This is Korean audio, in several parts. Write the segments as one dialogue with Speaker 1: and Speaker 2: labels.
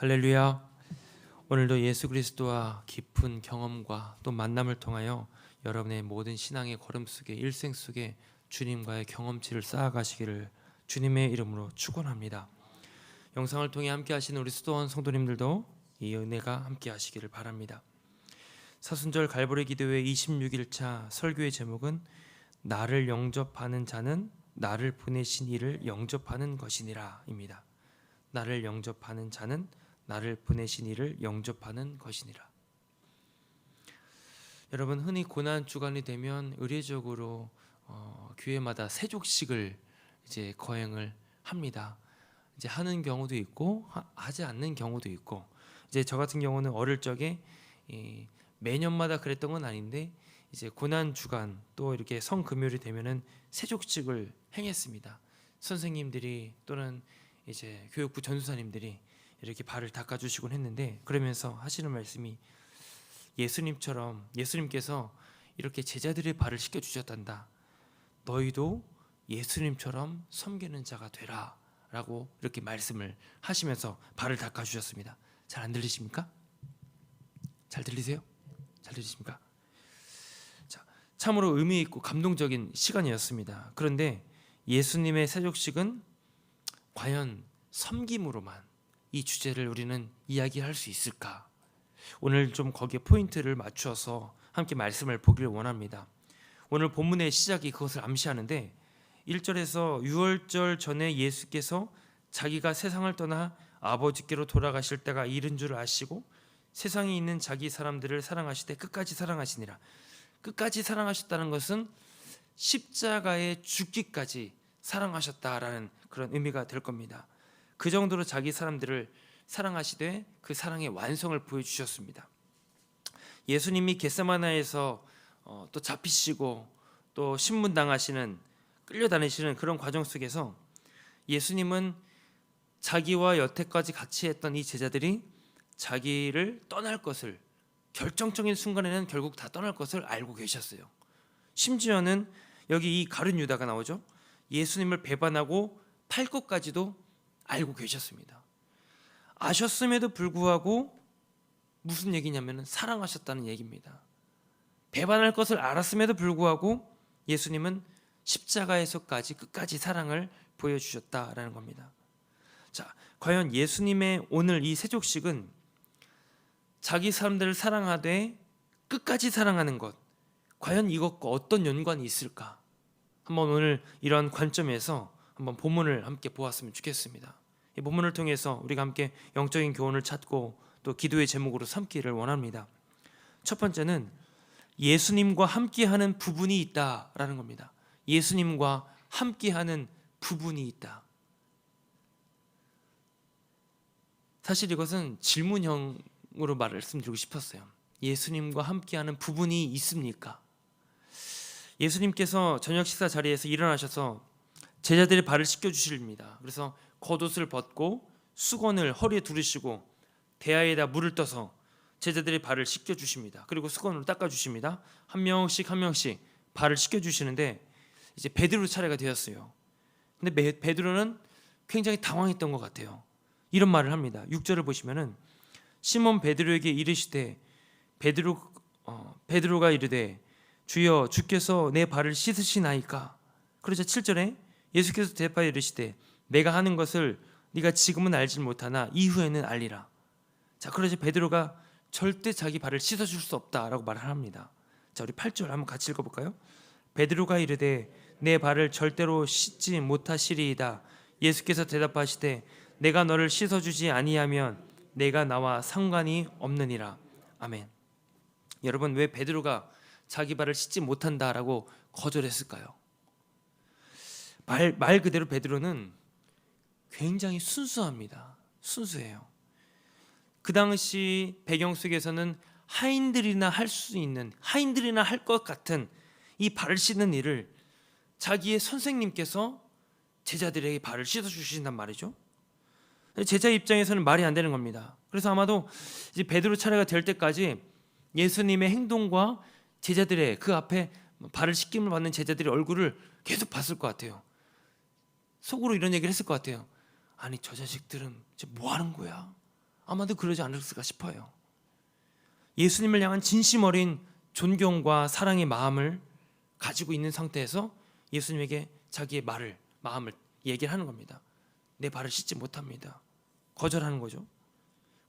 Speaker 1: 할렐루야. 오늘도 예수 그리스도와 깊은 경험과 또 만남을 통하여 여러분의 모든 신앙의 걸음 속에 일생 속에 주님과의 경험치를 쌓아가시기를 주님의 이름으로 축원합니다. 영상을 통해 함께 하시는 우리 수도원 성도님들도 이 은혜가 함께 하시기를 바랍니다. 사순절 갈보리 기도회 26일차 설교의 제목은 나를 영접하는 자는 나를 보내신 이를 영접하는 것이니라입니다. 나를 영접하는 자는 나를 보내신 이를 영접하는 것이니라. 여러분 흔히 고난 주간이 되면 의례적으로 어, 교회마다 세족식을 이제 거행을 합니다. 이제 하는 경우도 있고 하, 하지 않는 경우도 있고 이제 저 같은 경우는 어릴 적에 이, 매년마다 그랬던 건 아닌데 이제 고난 주간 또 이렇게 성금요일이 되면은 세족식을 행했습니다. 선생님들이 또는 이제 교육부 전수사님들이 이렇게 발을 닦아주시곤 했는데 그러면서 하시는 말씀이 예수님처럼 예수님께서 이렇게 제자들의 발을 씻겨 주셨단다. 너희도 예수님처럼 섬기는 자가 되라라고 이렇게 말씀을 하시면서 발을 닦아 주셨습니다. 잘 안 들리십니까? 잘 들리세요? 잘 들리십니까? 자, 참으로 의미 있고 감동적인 시간이었습니다. 그런데 예수님의 세족식은 과연 섬김으로만 이 주제를 우리는 이야기할 수 있을까? 오늘 좀 거기에 포인트를 맞추어서 함께 말씀을 보기를 원합니다. 오늘 본문의 시작이 그것을 암시하는데 1절에서 6월절 전에 예수께서 자기가 세상을 떠나 아버지께로 돌아가실 때가 이른 줄 아시고 세상에 있는 자기 사람들을 사랑하시되 끝까지 사랑하시니라. 끝까지 사랑하셨다는 것은 십자가에 죽기까지 사랑하셨다라는 그런 의미가 될 겁니다. 그 정도로 자기 사람들을 사랑하시되 그 사랑의 완성을 보여주셨습니다. 예수님이 겟세마나에서 어, 또 잡히시고 또 신문 당하시는 끌려다니시는 그런 과정 속에서 예수님은 자기와 여태까지 같이 했던 이 제자들이 자기를 떠날 것을 결정적인 순간에는 결국 다 떠날 것을 알고 계셨어요. 심지어는 여기 이 가룟 유다가 나오죠. 예수님을 배반하고 팔 것까지도 알고 계셨습니다. 아셨음에도 불구하고 무슨 얘기냐면 사랑하셨다는 얘기입니다. 배반할 것을 알았음에도 불구하고 예수님은 십자가에서까지 끝까지 사랑을 보여주셨다라는 겁니다. 자, 과연 예수님의 오늘 이 세족식은 자기 사람들을 사랑하되 끝까지 사랑하는 것, 과연 이것과 어떤 연관이 있을까? 한번 오늘 이런 관점에서 한번 본문을 함께 보았으면 좋겠습니다. 이 본문을 통해서 우리가 함께 영적인 교훈을 찾고 또 기도의 제목으로 삼기를 원합니다. 첫 번째는 예수님과 함께하는 부분이 있다라는 겁니다. 예수님과 함께하는 부분이 있다. 사실 이것은 질문형으로 말씀드리고 싶었어요. 예수님과 함께하는 부분이 있습니까? 예수님께서 저녁 식사 자리에서 일어나셔서 제자들의 발을 씻겨 주십니다. 그래서 겉옷을 벗고 수건을 허리에 두르시고 대야에다 물을 떠서 제자들의 발을 씻겨 주십니다. 그리고 수건으로 닦아 주십니다. 한 명씩 한 명씩 발을 씻겨 주시는데 이제 베드로 차례가 되었어요. 근데 베드로는 굉장히 당황했던 것 같아요. 이런 말을 합니다. 6절을 보시면은 시몬 베드로에게 이르시되 베드로 어, 베드로가 이르되 주여 주께서 내 발을 씻으시나이까. 그러자 7절에 예수께서 대답하여 이르시되 내가 하는 것을 네가 지금은 알지 못하나 이후에는 알리라. 자, 그러자 베드로가 절대 자기 발을 씻어 줄수 없다라고 말을 합니다. 자, 우리 8절 한번 같이 읽어 볼까요? 베드로가 이르되 내 발을 절대로 씻지 못하시리이다. 예수께서 대답하시되 내가 너를 씻어 주지 아니하면 내가 나와 상관이 없느니라. 아멘. 여러분 왜 베드로가 자기 발을 씻지 못한다라고 거절했을까요? 말, 말 그대로 베드로는 굉장히 순수합니다. 순수해요. 그 당시 배경 속에서는 하인들이나 할 수 있는 하인들이나 할 것 같은 이 발을 씻는 일을 자기의 선생님께서 제자들에게 발을 씻어 주신단 말이죠. 제자 입장에서는 말이 안 되는 겁니다. 그래서 아마도 이제 베드로 차례가 될 때까지 예수님의 행동과 제자들의 그 앞에 발을 씻김을 받는 제자들의 얼굴을 계속 봤을 것 같아요. 속으로 이런 얘기를 했을 것 같아요. 아니 저 자식들은 뭐 하는 거야? 아마도 그러지 않았을까 싶어요. 예수님을 향한 진심 어린 존경과 사랑의 마음을 가지고 있는 상태에서 예수님에게 자기의 말을 마음을 얘기를 하는 겁니다. 내 발을 씻지 못합니다. 거절하는 거죠.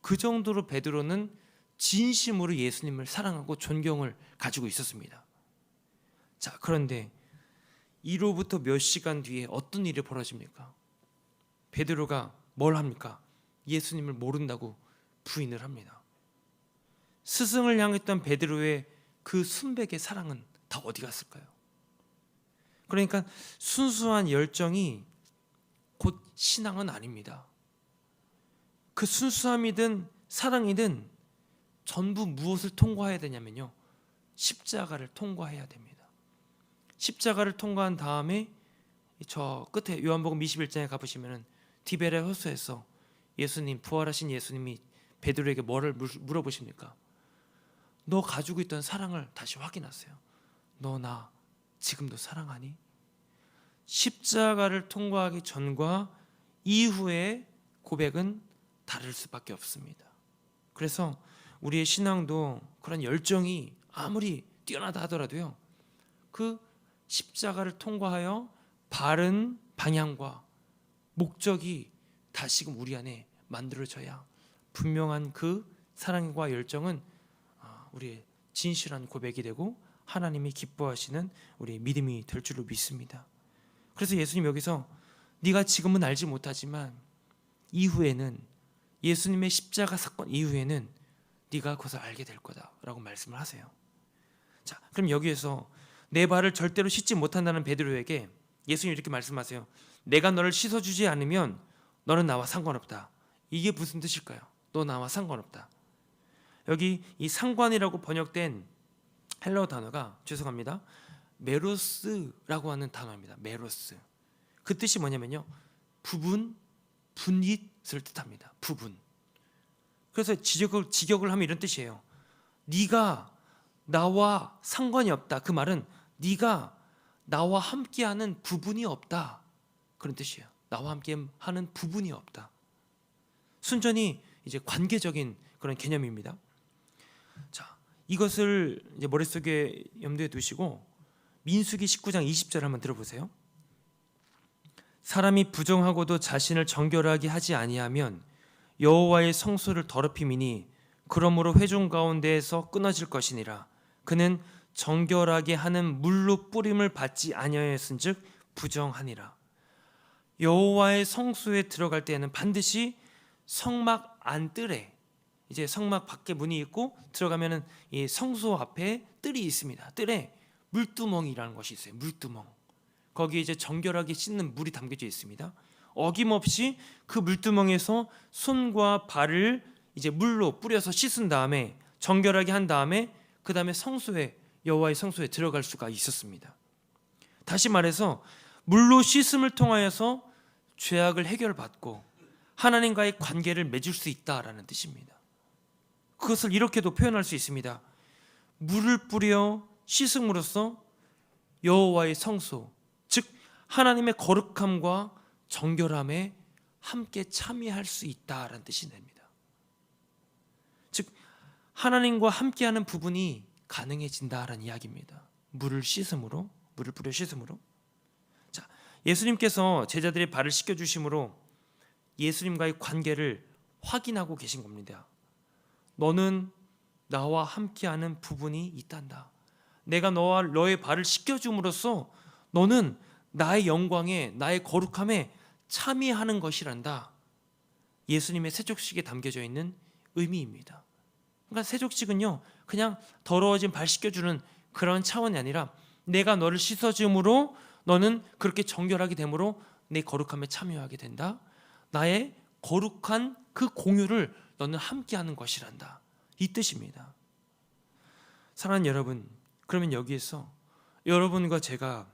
Speaker 1: 그 정도로 베드로는 진심으로 예수님을 사랑하고 존경을 가지고 있었습니다. 자, 그런데 이로부터 몇 시간 뒤에 어떤 일이 벌어집니까? 베드로가 뭘 합니까? 예수님을 모른다고 부인을 합니다. 스승을 향했던 베드로의 그 순백의 사랑은 다 어디 갔을까요? 그러니까 순수한 열정이 곧 신앙은 아닙니다. 그 순수함이든 사랑이든 전부 무엇을 통과해야 되냐면요. 십자가를 통과해야 됩니다. 십자가를 통과한 다음에 저 끝에 요한복음 21장에 가보시면은 디베레 호수에서 예수님 부활하신 예수님이 베드로에게 뭐를 물- 물어보십니까? 너 가지고 있던 사랑을 다시 확인하세요. 너 나 지금도 사랑하니? 십자가를 통과하기 전과 이후의 고백은 다를 수밖에 없습니다. 그래서 우리의 신앙도 그런 열정이 아무리 뛰어나다 하더라도요. 그 십자가를 통과하여 바른 방향과 목적이 다시금 우리 안에 만들어져야 분명한 그 사랑과 열정은 아, 우리의 진실한 고백이 되고 하나님이 기뻐하시는 우리의 믿음이 될 줄로 믿습니다. 그래서 예수님 여기서 네가 지금은 알지 못하지만 이후에는 예수님의 십자가 사건 이후에는 네가 그것을 알게 될 거다라고 말씀을 하세요. 자, 그럼 여기에서 내 발을 절대로 씻지 못한다는 베드로에게 예수님 이렇게 말씀하세요. 내가 너를 씻어 주지 않으면 너는 나와 상관없다. 이게 무슨 뜻일까요? 너 나와 상관없다. 여기 이 상관이라고 번역된 헬라어 단어가 죄송합니다. 메로스라고 하는 단어입니다. 메로스. 그 뜻이 뭐냐면요. 부분, 분깃을 뜻합니다. 부분. 그래서 직역을 직역을 하면 이런 뜻이에요. 네가 나와 상관이 없다. 그 말은 네가 나와 함께하는 부분이 없다. 그런 뜻이에요. 나와 함께하는 부분이 없다. 순전히 이제 관계적인 그런 개념입니다. 자, 이것을 이제 머릿속에 염두에 두시고 민수기 19장 20절 한번 들어보세요. 사람이 부정하고도 자신을 정결하게 하지 아니하면 여호와의 성소를 더럽힘이니 그러므로 회중 가운데에서 끊어질 것이니라 그는 정결하게 하는 물로 뿌림을 받지 아니하였은즉 부정하니라 여호와의 성소에 들어갈 때에는 반드시 성막 안뜰에 이제 성막 밖에 문이 있고 들어가면은 이 성소 앞에 뜰이 있습니다. 뜰에 물두멍이라는 것이 있어요. 물두멍. 거기에 이제 정결하게 씻는 물이 담겨져 있습니다. 어김없이 그 물두멍에서 손과 발을 이제 물로 뿌려서 씻은 다음에 정결하게 한 다음에 그 다음에 성소에 여호와의 성소에 들어갈 수가 있었습니다. 다시 말해서 물로 씻음을 통하여서 죄악을 해결받고 하나님과의 관계를 맺을 수 있다라는 뜻입니다. 그것을 이렇게도 표현할 수 있습니다. 물을 뿌려 씻음으로써 여호와의 성소, 즉 하나님의 거룩함과 정결함에 함께 참여할 수 있다라는 뜻이 됩니다. 즉 하나님과 함께하는 부분이 가능해진다라는 이야기입니다. 물을 씻음으로, 물을 뿌려 씻음으로. 자, 예수님께서 제자들의 발을 씻겨 주심으로 예수님과의 관계를 확인하고 계신 겁니다. 너는 나와 함께하는 부분이 있단다. 내가 너와 너의 발을 씻겨줌으로써 너는 나의 영광에 나의 거룩함에 참여하는 것이란다. 예수님의 세족식에 담겨져 있는 의미입니다. 그러니까 세족식은요 그냥 더러워진 발 씻겨주는 그런 차원이 아니라 내가 너를 씻어줌으로 너는 그렇게 정결하게 되므로 내 거룩함에 참여하게 된다. 나의 거룩한 그 공유를 너는 함께하는 것이란다. 이 뜻입니다. 사랑하는 여러분, 그러면 여기에서 여러분과 제가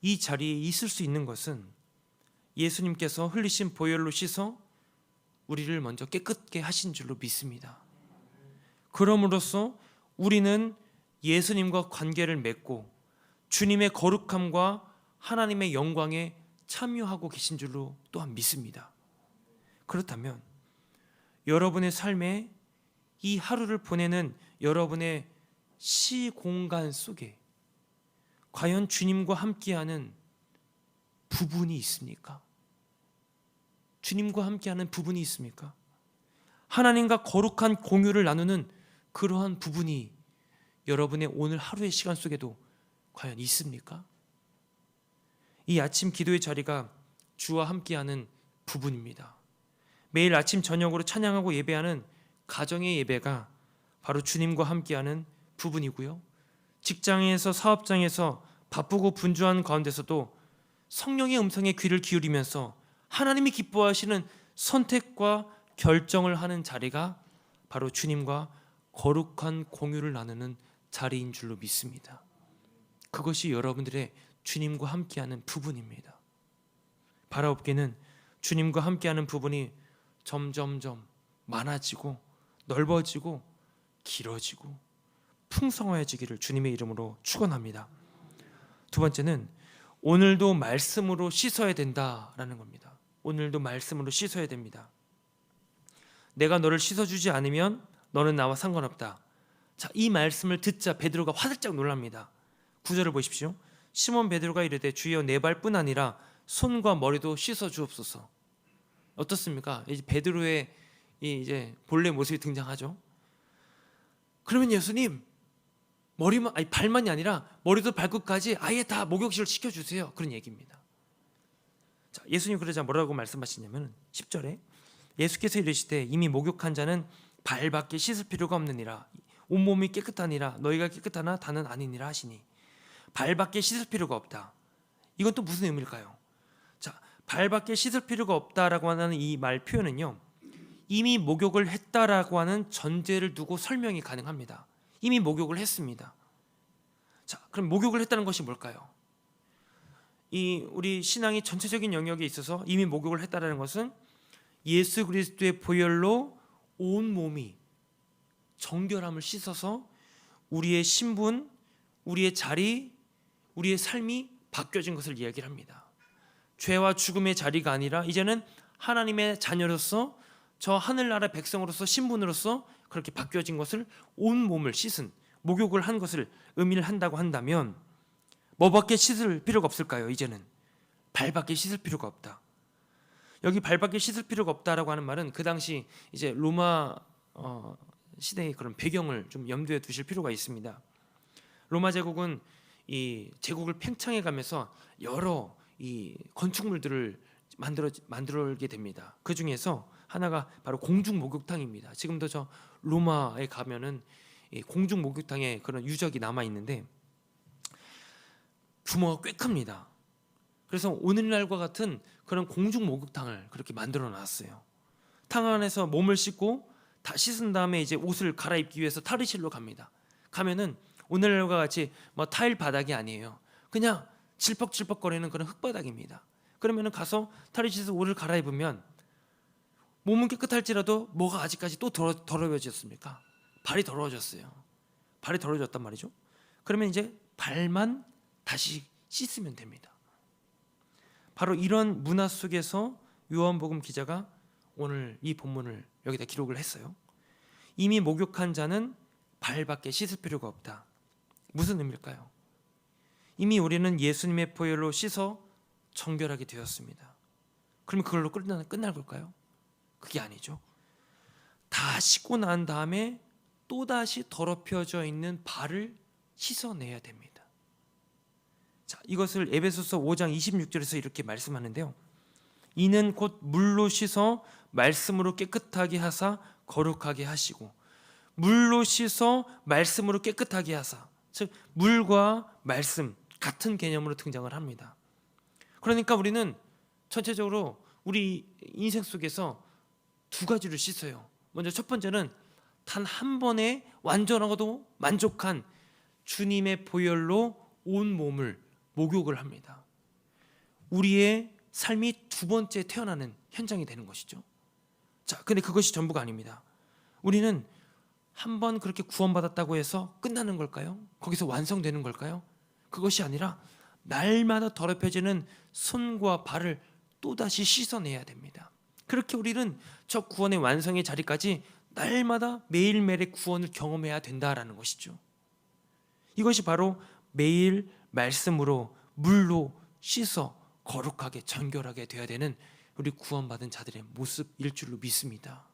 Speaker 1: 이 자리에 있을 수 있는 것은 예수님께서 흘리신 보혈로 씻어 우리를 먼저 깨끗게 하신 줄로 믿습니다. 그럼으로써 우리는 예수님과 관계를 맺고 주님의 거룩함과 하나님의 영광에 참여하고 계신 줄로 또한 믿습니다. 그렇다면 여러분의 삶에 이 하루를 보내는 여러분의 시 공간 속에 과연 주님과 함께하는 부분이 있습니까? 주님과 함께하는 부분이 있습니까? 하나님과 거룩한 공유를 나누는 그러한 부분이 여러분의 오늘 하루의 시간 속에도 과연 있습니까? 이 아침 기도의 자리가 주와 함께하는 부분입니다. 매일 아침 저녁으로 찬양하고 예배하는 가정의 예배가 바로 주님과 함께하는 부분이고요. 직장에서 사업장에서 바쁘고 분주한 가운데서도 성령의 음성에 귀를 기울이면서 하나님이 기뻐하시는 선택과 결정을 하는 자리가 바로 주님과 거룩한 공유를 나누는 자리인 줄로 믿습니다. 그것이 여러분들의 주님과 함께하는 부분입니다. 바라옵기는 주님과 함께하는 부분이 점점점 많아지고 넓어지고 길어지고 풍성해지기를 주님의 이름으로 축원합니다. 두 번째는 오늘도 말씀으로 씻어야 된다라는 겁니다. 오늘도 말씀으로 씻어야 됩니다. 내가 너를 씻어주지 않으면 너는 나와 상관없다. 자, 이 말씀을 듣자 베드로가 화들짝 놀랍니다. 구절을 보십시오. 시몬 베드로가 이르되 주여 내 발뿐 아니라 손과 머리도 씻어 주옵소서. 어떻습니까? 이제 베드로의 이 이제 본래 모습이 등장하죠. 그러면 예수님 머리만 아니 발만이 아니라 머리도 발끝까지 아예 다 목욕실을 시켜 주세요. 그런 얘기입니다. 자, 예수님 그러자 뭐라고 말씀하시냐면 10절에 예수께서 이르시되 이미 목욕한 자는 발밖에 씻을 필요가 없느니라 온몸이 깨끗하니라 너희가 깨끗하나 다는 아니니라 하시니 발밖에 씻을 필요가 없다. 이건 또 무슨 의미일까요? 자, 발밖에 씻을 필요가 없다라고 하는 이 말 표현은요. 이미 목욕을 했다라고 하는 전제를 두고 설명이 가능합니다. 이미 목욕을 했습니다. 자, 그럼 목욕을 했다는 것이 뭘까요? 이 우리 신앙의 전체적인 영역에 있어서 이미 목욕을 했다라는 것은 예수 그리스도의 보혈로 온 몸이 정결함을 씻어서 우리의 신분, 우리의 자리, 우리의 삶이 바뀌어진 것을 이야기를 합니다. 죄와 죽음의 자리가 아니라 이제는 하나님의 자녀로서 저 하늘나라 백성으로서 신분으로서 그렇게 바뀌어진 것을 온 몸을 씻은 목욕을 한 것을 의미를 한다고 한다면 뭐밖에 씻을 필요가 없을까요? 이제는 발밖에 씻을 필요가 없다. 여기 발밖에 씻을 필요가 없다라고 하는 말은 그 당시 이제 로마 어, 시대의 그런 배경을 좀 염두에 두실 필요가 있습니다. 로마 제국은 이 제국을 팽창해 가면서 여러 이 건축물들을 만들어 만들게 됩니다. 그 중에서 하나가 바로 공중 목욕탕입니다. 지금도 저 로마에 가면은 이 공중 목욕탕에 그런 유적이 남아 있는데 규모가 꽤 큽니다. 그래서 오늘날과 같은 그런 공중 목욕탕을 그렇게 만들어 놨어요. 탕 안에서 몸을 씻고 다 씻은 다음에 이제 옷을 갈아입기 위해서 탈의실로 갑니다. 가면은 오늘날과 같이 뭐 타일 바닥이 아니에요. 그냥 질퍽질퍽거리는 그런 흙바닥입니다. 그러면은 가서 탈의실에서 옷을 갈아입으면 몸은 깨끗할지라도 뭐가 아직까지 또 더러, 더러워졌습니까? 발이 더러워졌어요. 발이 더러워졌단 말이죠. 그러면 이제 발만 다시 씻으면 됩니다. 바로 이런 문화 속에서 요한복음 기자가 오늘 이 본문을 여기다 기록을 했어요. 이미 목욕한 자는 발밖에 씻을 필요가 없다. 무슨 의미일까요? 이미 우리는 예수님의 보혈로 씻어 정결하게 되었습니다. 그러면 그걸로 끝나, 끝날 걸까요? 그게 아니죠. 다 씻고 난 다음에 또다시 더럽혀져 있는 발을 씻어내야 됩니다. 자, 이것을 에베소서 5장 26절에서 이렇게 말씀하는데요. 이는 곧 물로 씻어 말씀으로 깨끗하게 하사 거룩하게 하시고 물로 씻어 말씀으로 깨끗하게 하사 즉 물과 말씀 같은 개념으로 등장을 합니다. 그러니까 우리는 전체적으로 우리 인생 속에서 두 가지를 씻어요. 먼저 첫 번째는 단 한 번에 완전하고도 만족한 주님의 보혈로 온 몸을 목욕을 합니다. 우리의 삶이 두 번째 태어나는 현장이 되는 것이죠. 자, 근데 그것이 전부가 아닙니다. 우리는 한 번 그렇게 구원받았다고 해서 끝나는 걸까요? 거기서 완성되는 걸까요? 그것이 아니라 날마다 더럽혀지는 손과 발을 또다시 씻어내야 됩니다. 그렇게 우리는 저 구원의 완성의 자리까지 날마다 매일매일의 구원을 경험해야 된다라는 것이죠. 이것이 바로 매일 말씀으로 물로 씻어 거룩하게 정결하게 되어야 되는 우리 구원받은 자들의 모습일 줄로 믿습니다.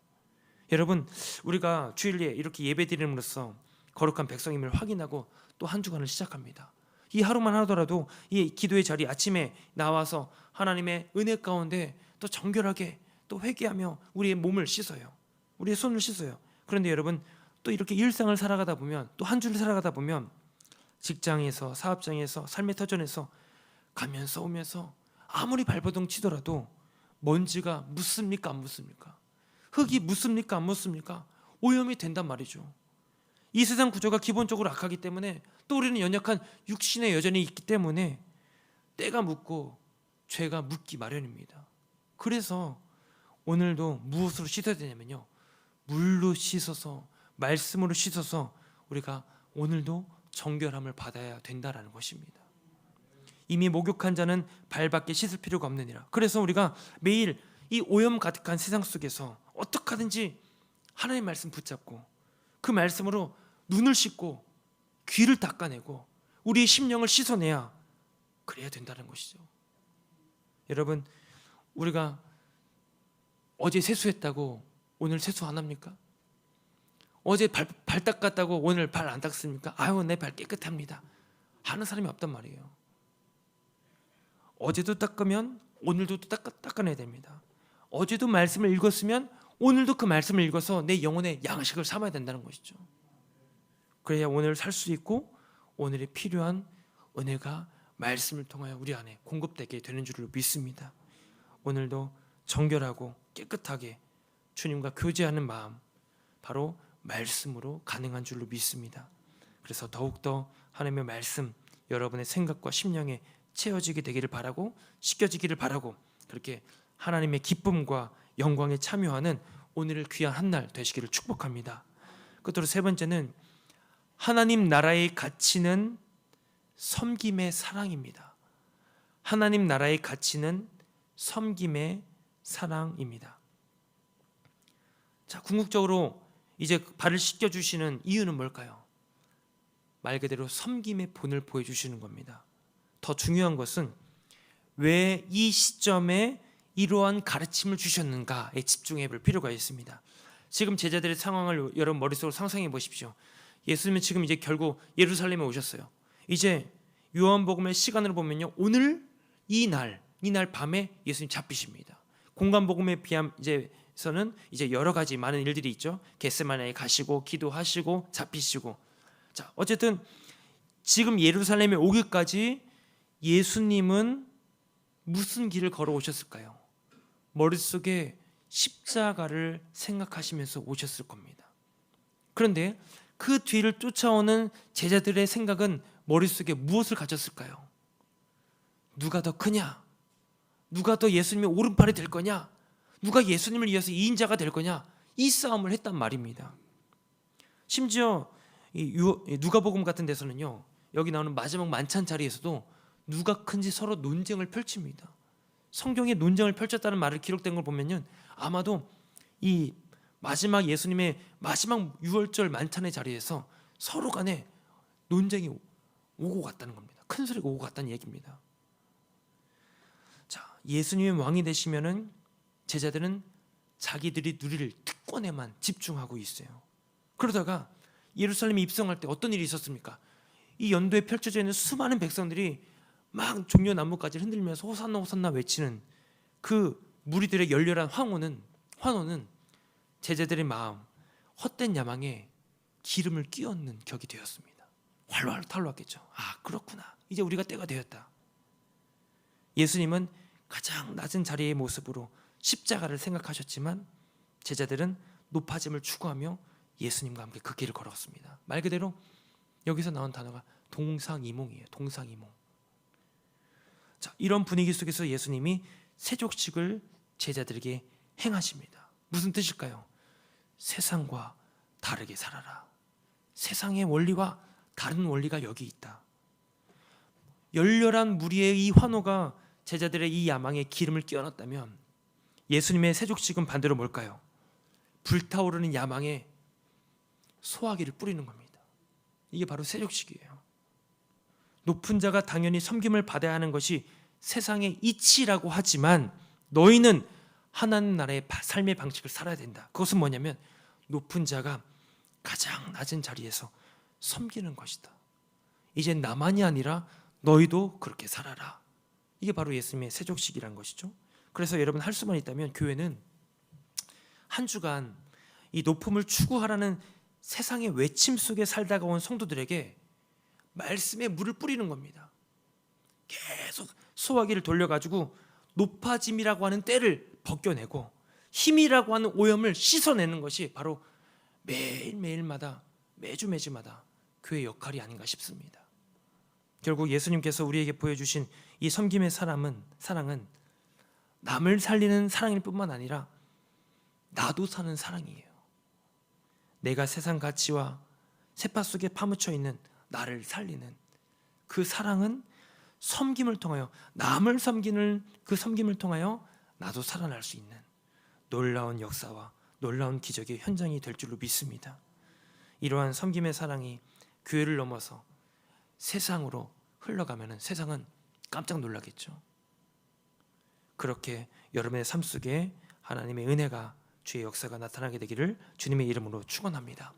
Speaker 1: 여러분, 우리가 주일에 이렇게 예배드림으로써 거룩한 백성임을 확인하고 또 한 주간을 시작합니다. 이 하루만 하더라도 이 기도의 자리 아침에 나와서 하나님의 은혜 가운데 또 정결하게 또 회개하며 우리의 몸을 씻어요. 우리의 손을 씻어요. 그런데 여러분 또 이렇게 일상을 살아가다 보면 또 한 주를 살아가다 보면 직장에서 사업장에서 삶의 터전에서 가면서 오면서 아무리 발버둥 치더라도 먼지가 묻습니까 안 묻습니까? 흙이 묻습니까 안 묻습니까? 오염이 된단 말이죠. 이 세상 구조가 기본적으로 악하기 때문에 또 우리는 연약한 육신에 여전히 있기 때문에 때가 묻고 죄가 묻기 마련입니다. 그래서 오늘도 무엇으로 씻어야 되냐면요. 물로 씻어서 말씀으로 씻어서 우리가 오늘도 정결함을 받아야 된다라는 것입니다. 이미 목욕한 자는 발밖에 씻을 필요가 없느니라. 그래서 우리가 매일 이 오염 가득한 세상 속에서 어떻게 하든지 하나님의 말씀 붙잡고 그 말씀으로 눈을 씻고 귀를 닦아내고 우리의 심령을 씻어내야 그래야 된다는 것이죠. 여러분 우리가 어제 세수했다고 오늘 세수 안 합니까? 어제 발, 발 닦았다고 오늘 발 안 닦습니까? 아유 내 발 깨끗합니다. 하는 사람이 없단 말이에요. 어제도 닦으면 오늘도 또 닦아, 닦아내야 됩니다. 어제도 말씀을 읽었으면 오늘도 그 말씀을 읽어서 내 영혼의 양식을 삼아야 된다는 것이죠. 그래야 오늘 살 수 있고 오늘에 필요한 은혜가 말씀을 통하여 우리 안에 공급되게 되는 줄로 믿습니다. 오늘도 정결하고 깨끗하게 주님과 교제하는 마음 바로 말씀으로 가능한 줄로 믿습니다. 그래서 더욱더 하나님의 말씀 여러분의 생각과 심령에 채워지게 되기를 바라고 씻겨지기를 바라고 그렇게 하나님의 기쁨과 영광에 참여하는 오늘을 귀한 한 날 되시기를 축복합니다. 끝으로 세 번째는 하나님 나라의 가치는 섬김의 사랑입니다. 하나님 나라의 가치는 섬김의 사랑입니다. 자, 궁극적으로 이제 발을 씻겨 주시는 이유는 뭘까요? 말 그대로 섬김의 본을 보여 주시는 겁니다. 더 중요한 것은 왜 이 시점에 이러한 가르침을 주셨는가에 집중해 볼 필요가 있습니다. 지금 제자들의 상황을 여러분 머릿속으로 상상해 보십시오. 예수님은 지금 이제 결국 예루살렘에 오셨어요. 이제 요한복음의 시간으로 보면요. 오늘 이 날, 이 날 밤에 예수님 잡히십니다. 공간복음에 비함 이제 서는 이제 여러 가지 많은 일들이 있죠. 겟세마네에 가시고 기도하시고 잡히시고. 자, 어쨌든 지금 예루살렘에 오기까지 예수님은 무슨 길을 걸어 오셨을까요? 머릿속에 십자가를 생각하시면서 오셨을 겁니다. 그런데 그 뒤를 쫓아오는 제자들의 생각은 머릿속에 무엇을 가졌을까요? 누가 더 크냐? 누가 더 예수님의 오른팔이 될 거냐? 누가 예수님을 이어서 이인자가 될 거냐? 이 싸움을 했단 말입니다. 심지어 이 누가복음 같은 데서는요. 여기 나오는 마지막 만찬 자리에서도 누가 큰지 서로 논쟁을 펼칩니다. 성경에 논쟁을 펼쳤다는 말을 기록된 걸 보면요. 아마도 이 마지막 예수님의 마지막 유월절 만찬의 자리에서 서로 간에 논쟁이 오고 갔다는 겁니다. 큰 소리가 오고 갔다는 얘기입니다. 자, 예수님이 왕이 되시면은 제자들은 자기들이 누릴 특권에만 집중하고 있어요. 그러다가 예루살렘에 입성할 때 어떤 일이 있었습니까? 이 연도에 펼쳐져 있는 수많은 백성들이 막 종려 나무까지 흔들면서 호산나 호산나 외치는 그 무리들의 열렬한 황호는 환호는 제자들의 마음 헛된 야망에 기름을 끼얹는 격이 되었습니다. 활활 탈로왔겠죠. 아 그렇구나. 이제 우리가 때가 되었다. 예수님은 가장 낮은 자리의 모습으로 십자가를 생각하셨지만 제자들은 높아짐을 추구하며 예수님과 함께 그 길을 걸었습니다. 말 그대로 여기서 나온 단어가 동상이몽이에요. 동상이몽. 자, 이런 분위기 속에서 예수님이 세족식을 제자들에게 행하십니다. 무슨 뜻일까요? 세상과 다르게 살아라. 세상의 원리와 다른 원리가 여기 있다. 열렬한 무리의 이 환호가 제자들의 이 야망에 기름을 끼얹었다면 예수님의 세족식은 반대로 뭘까요? 불타오르는 야망에 소화기를 뿌리는 겁니다. 이게 바로 세족식이에요. 높은 자가 당연히 섬김을 받아야 하는 것이 세상의 이치라고 하지만 너희는 하나님 나라의 바- 삶의 방식을 살아야 된다. 그것은 뭐냐면 높은 자가 가장 낮은 자리에서 섬기는 것이다. 이제 나만이 아니라 너희도 그렇게 살아라. 이게 바로 예수님의 세족식이란 것이죠. 그래서 여러분 할 수만 있다면 교회는 한 주간 이 높음을 추구하라는 세상의 외침 속에 살다가 온 성도들에게 말씀에 물을 뿌리는 겁니다. 계속 소화기를 돌려가지고 높아짐이라고 하는 때를 벗겨내고 힘이라고 하는 오염을 씻어내는 것이 바로 매일매일마다 매주 매주마다 교회 역할이 아닌가 싶습니다. 결국 예수님께서 우리에게 보여주신 이 섬김의 사람은 사랑은 남을 살리는 사랑일 뿐만 아니라 나도 사는 사랑이에요. 내가 세상 가치와 세파 속에 파묻혀 있는 나를 살리는 그 사랑은 섬김을 통하여 남을 섬기는 그 섬김을 통하여 나도 살아날 수 있는 놀라운 역사와 놀라운 기적의 현장이 될 줄로 믿습니다. 이러한 섬김의 사랑이 교회를 넘어서 세상으로 흘러가면은 세상은 깜짝 놀라겠죠. 그렇게 여러분의 삶 속에 하나님의 은혜가 주의 역사가 나타나게 되기를 주님의 이름으로 축원합니다.